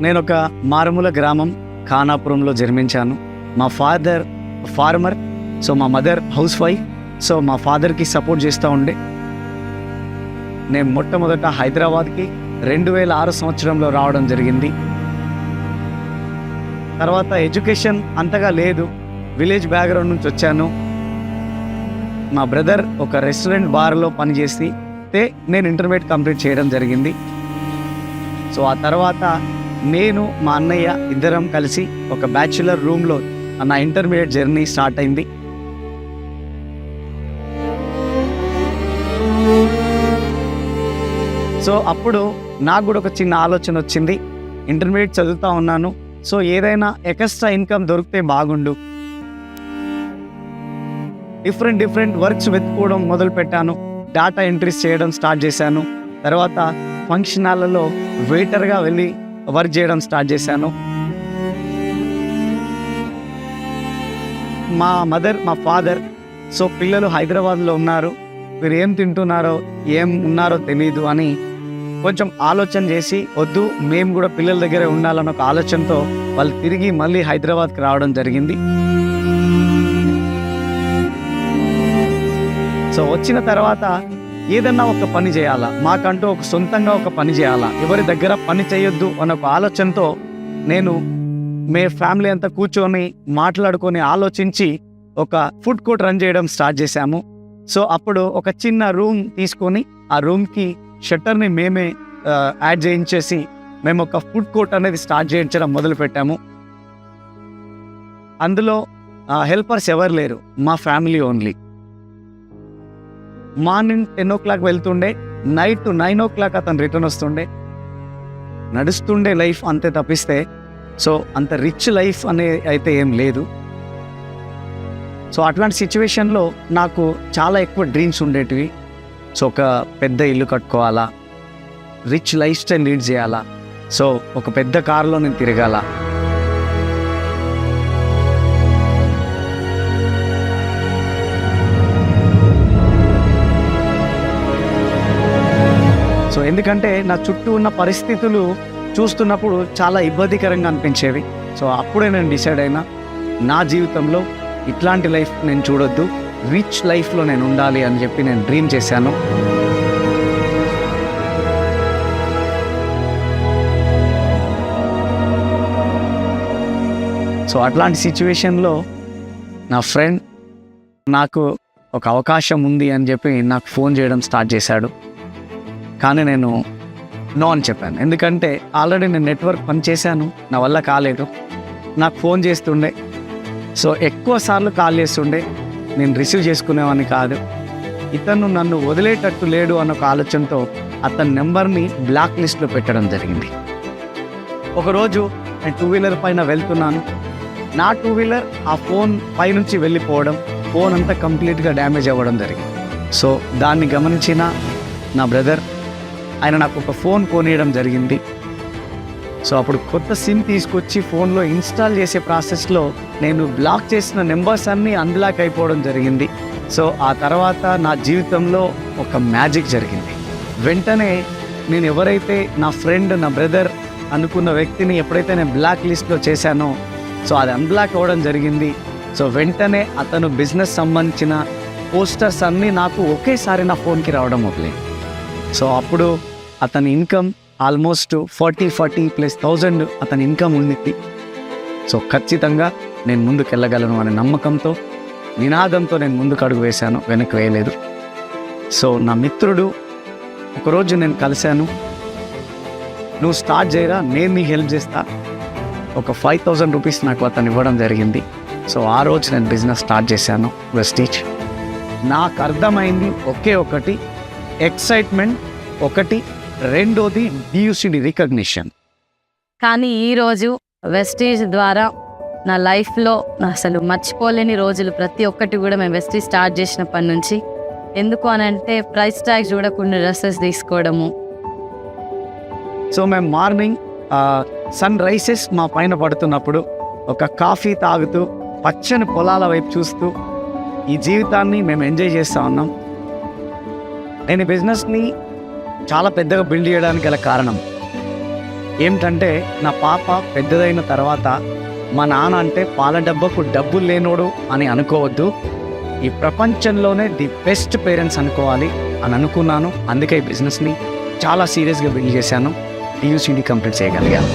నేను ఒక మారుమూల గ్రామం ఖానాపురంలో జన్మించాను. మా ఫాదర్ ఫార్మర్ సో మా మదర్ హౌస్ వైఫ్ సో మా ఫాదర్కి సపోర్ట్ చేస్తూ ఉండే. నేను మొట్టమొదట హైదరాబాద్కి రెండు వేల ఆరు సంవత్సరంలో రావడం జరిగింది. తర్వాత ఎడ్యుకేషన్ అంతగా లేదు. విలేజ్ బ్యాక్గ్రౌండ్ నుంచి వచ్చాను. మా బ్రదర్ ఒక రెస్టారెంట్ బార్లో పనిచేస్తే నేను ఇంటర్మీడియట్ కంప్లీట్ చేయడం జరిగింది. సో ఆ తర్వాత నేను మా అన్నయ్య ఇద్దరం కలిసి ఒక బ్యాచులర్ రూమ్లో నా ఇంటర్మీడియట్ జర్నీ స్టార్ట్ అయింది. సో అప్పుడు నాకు కూడా ఒక చిన్న ఆలోచన వచ్చింది. ఇంటర్మీడియట్ చదువుతూ ఉన్నాను. సో ఏదైనా ఎక్స్ట్రా ఇన్కమ్ దొరికితే బాగుండు. డిఫరెంట్ డిఫరెంట్ వర్క్స్ వెతుక్కోవడం మొదలు పెట్టాను. డేటా ఎంట్రీస్ చేయడం స్టార్ట్ చేశాను. తర్వాత ఫంక్షన్ హాల్లో వెయిటర్గా వెళ్ళి వర్క్ చేయడం స్టార్ట్ చేశాను. మా మదర్ మా ఫాదర్ సో పిల్లలు హైదరాబాద్లో ఉన్నారు. మీరు ఏం తింటున్నారో ఏం ఉన్నారో తెలియదు అని కొంచెం ఆలోచన చేసి వద్దు మేము కూడా పిల్లల దగ్గరే ఉండాలన్న ఒక ఆలోచనతో వాళ్ళు తిరిగి మళ్ళీ హైదరాబాద్కి రావడం జరిగింది. సో వచ్చిన తర్వాత ఏదన్నా ఒక పని చేయాలా? మాకంటూ ఒక సొంతంగా ఒక పని చేయాలా? ఎవరి దగ్గర పని చేయొద్దు అన్న ఒక ఆలోచనతో నేను మే ఫ్యామిలీ అంతా కూర్చొని మాట్లాడుకొని ఆలోచించి ఒక ఫుడ్ కోర్ట్ రన్ చేయడం స్టార్ట్ చేశాము. సో అప్పుడు ఒక చిన్న రూమ్ తీసుకొని ఆ రూమ్కి షట్టర్ని మేమే యాడ్ చేయించేసి మేము ఒక ఫుడ్ కోర్ట్ అనేది స్టార్ట్ చేయించడం మొదలుపెట్టాము. అందులో హెల్పర్స్ ఎవరు లేరు? మా family only. Morning ten o'clock వెళ్తుండే నైట్ నైన్ ఓ క్లాక్ అతను రిటర్న్ వస్తుండే. నడుస్తుండే లైఫ్ అంతే తప్పిస్తే సో అంత రిచ్ లైఫ్ అనే అయితే ఏం లేదు. సో అట్లాంటి సిచ్యువేషన్లో నాకు చాలా ఎక్కువ డ్రీమ్స్ ఉండేటివి. సో ఒక పెద్ద ఇల్లు కట్టుకోవాలా రిచ్ లైఫ్ స్టైల్ లీడ్ చేయాలా సో ఒక పెద్ద కారులో నేను తిరగాల. ఎందుకంటే నా చుట్టూ ఉన్న పరిస్థితులు చూస్తున్నప్పుడు చాలా ఇబ్బందికరంగా అనిపించేవి. సో అప్పుడే నేను డిసైడ్ అయినా నా జీవితంలో ఇట్లాంటి లైఫ్ నేను చూడొద్దు రిచ్ లైఫ్లో నేను ఉండాలి అని చెప్పి నేను డ్రీమ్ చేశాను. సో అట్లాంటి సిచ్యువేషన్లో నా ఫ్రెండ్ నాకు ఒక అవకాశం ఉంది అని చెప్పి నాకు ఫోన్ చేయడం స్టార్ట్ చేశాడు. కానీ నేను నో అని చెప్పాను. ఎందుకంటే ఆల్రెడీ నేను నెట్వర్క్ పని చేశాను. నా వల్ల కాలేదు. నాకు ఫోన్ చేస్తుండే. సో ఎక్కువ సార్లు కాల్ చేస్తుండే. నేను రిసీవ్ చేసుకునేవాడిని కాదు. ఇతను నన్ను వదిలేటట్టు లేడు అన్న ఒక ఆలోచనతో అతని నెంబర్ని బ్లాక్ లిస్ట్లో పెట్టడం జరిగింది. ఒకరోజు నేను టూ వీలర్ పైన వెళ్తున్నాను. నా టూ వీలర్ ఆ ఫోన్ పైనుంచి వెళ్ళిపోవడం ఫోన్ అంతా కంప్లీట్గా డ్యామేజ్ అవ్వడం జరిగింది. సో దాన్ని గమనించిన నా బ్రదర్ ఆయన నాకు ఒక ఫోన్ కొనియడం జరిగింది. సో అప్పుడు కొత్త సిమ్ తీసుకొచ్చి ఫోన్లో ఇన్స్టాల్ చేసే ప్రాసెస్లో నేను బ్లాక్ చేసిన నెంబర్స్ అన్నీ అన్బ్లాక్ అయిపోవడం జరిగింది. సో ఆ తర్వాత నా జీవితంలో ఒక మ్యాజిక్ జరిగింది. వెంటనే నేను ఎవరైతే నా ఫ్రెండ్ నా బ్రదర్ అనుకున్న వ్యక్తిని ఎప్పుడైతే నేను బ్లాక్ లిస్ట్లో చేశానో సో అది అన్బ్లాక్ అవ్వడం జరిగింది. సో వెంటనే అతను బిజినెస్ సంబంధించిన పోస్టర్స్ అన్నీ నాకు ఒకేసారి నా ఫోన్కి రావడం మొదలైంది. సో అప్పుడు అతని income almost forty forty plus thousand అతని ఇన్కమ్ ఉండింది. సో ఖచ్చితంగా నేను ముందుకు వెళ్ళగలను అనే నమ్మకంతో నినాదంతో నేను ముందుకు అడుగు వేశాను వెనక్కి వేయలేదు. సో నా మిత్రుడు ఒకరోజు నేను కలిశాను. నువ్వు స్టార్ట్ చేయరా నేను నీకు హెల్ప్ చేస్తా. ఒక ఫైవ్ థౌజండ్ రూపీస్ నాకు అతను ఇవ్వడం జరిగింది. సో ఆ రోజు నేను బిజినెస్ స్టార్ట్ చేశాను వెస్టీజ్. నాకు అర్థమైంది ఒకే ఒకటి ఎక్సైట్మెంట్ ఒకటి రెండోది డియూసిడి రికగ్నిషన్ కానీ ఈరోజు వెస్టీజ్ ద్వారా నా లైఫ్లో అసలు మర్చిపోలేని రోజులు ప్రతి ఒక్కటి కూడా మేము వెస్టీజ్ స్టార్ట్ చేసినప్పటి నుంచి. ఎందుకు అని అంటే ప్రైస్ ట్యాగ్ చూడకుండా డ్రెస్సెస్ తీసుకోవడము. సో మేము మార్నింగ్ సన్ రైసెస్ మా పైన పడుతున్నప్పుడు ఒక కాఫీ తాగుతూ పచ్చని పొలాల వైపు చూస్తూ ఈ జీవితాన్ని మేము ఎంజాయ్ చేస్తూ ఉన్నాం. నేను బిజినెస్ని చాలా పెద్దగా బిల్డ్ చేయడానికి గల కారణం. ఏమిటంటే నా పాప పెద్దదైన తర్వాత మా నాన్న అంటే పాల డబ్బకు డబ్బులు లేనోడు అని అనుకోవద్దు. ఈ ప్రపంచంలోనే ది బెస్ట్ పేరెంట్స్ అనుకోవాలి అని అనుకున్నాను. అందుకే ఈ బిజినెస్ని చాలా సీరియస్గా బిల్డ్ చేశాను. టీయూసీడీ కంప్లీట్ చేయగలిగాను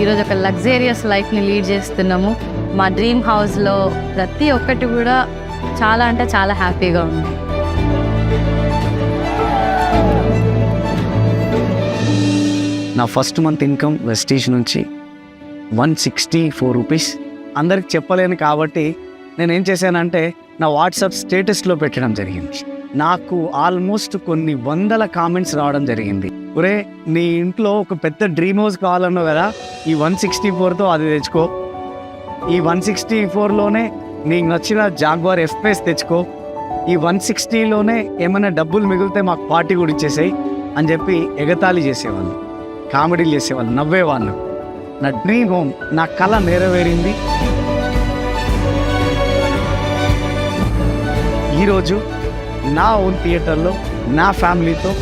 ఈరోజు ఒక లగ్జేరియస్ లైఫ్ని లీడ్ చేస్తున్నాము. మా డ్రీమ్ హౌస్లో ప్రతి ఒక్కటి కూడా చాలా అంటే చాలా హ్యాపీగా ఉంది. నా ఫస్ట్ మంత్ ఇన్కమ్ వెస్టీజ్ నుంచి వన్ సిక్స్టీ ఫోర్ రూపీస్. అందరికి చెప్పలేను కాబట్టి నేను ఏం చేశానంటే నా వాట్సాప్ స్టేటస్లో పెట్టడం జరిగింది. నాకు ఆల్మోస్ట్ కొన్ని వందల కామెంట్స్ రావడం జరిగింది. ఒరే నీ ఇంట్లో ఒక పెద్ద డ్రీమ్ హౌస్ కావాలన్నావు కదా ఈ వన్ సిక్స్టీ ఫోర్తో అది తెచ్చుకో. ఈ వన్ సిక్స్టీ ఫోర్లోనే నీకు నచ్చిన జాగ్వార్ ఎఫ్పేస్ తెచ్చుకో. ఈ వన్ సిక్స్టీలోనే ఏమైనా డబ్బులు మిగిలితే మాకు పార్టీ కూడా ఇచ్చేసాయి అని చెప్పి ఎగతాళి చేసేవాళ్ళు. కామెడీలు చేసేవాళ్ళు నవ్వేవాళ్ళు. నా డ్రీమ్ హోమ్ నా కళ నెరవేరింది. ఈరోజు నా ఓన్ థియేటర్లో నా ఫ్యామిలీతో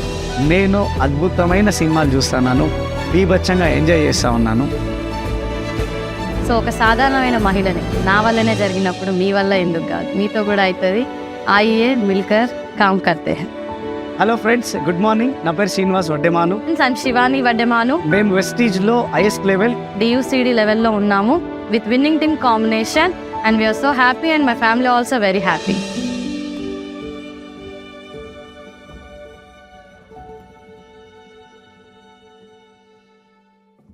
నేను అద్భుతమైన సినిమాలు చూస్తున్నాను. బీభత్సంగా ఎంజాయ్ చేస్తూ ఉన్నాను. సో ఒక సాధారణమైన మహిళని నా వల్లనే జరిగినప్పుడు మీ వల్ల ఎందుకు కాదు? మీతో కూడా అవుతుంది ఆయియే మిల్కర్ కామ్ కర్తే. Hello friends good morning. నా పేరు శ్రీనివాస్ వడ్డేమాను. I'm శివాని వడ్డెమాను. మేము వెస్టీజ్లో హైయెస్ట్ లెవెల్ డియూసిడి లెవెల్లో ఉన్నాము. With winning team combination and we're so happy and my family also very happy.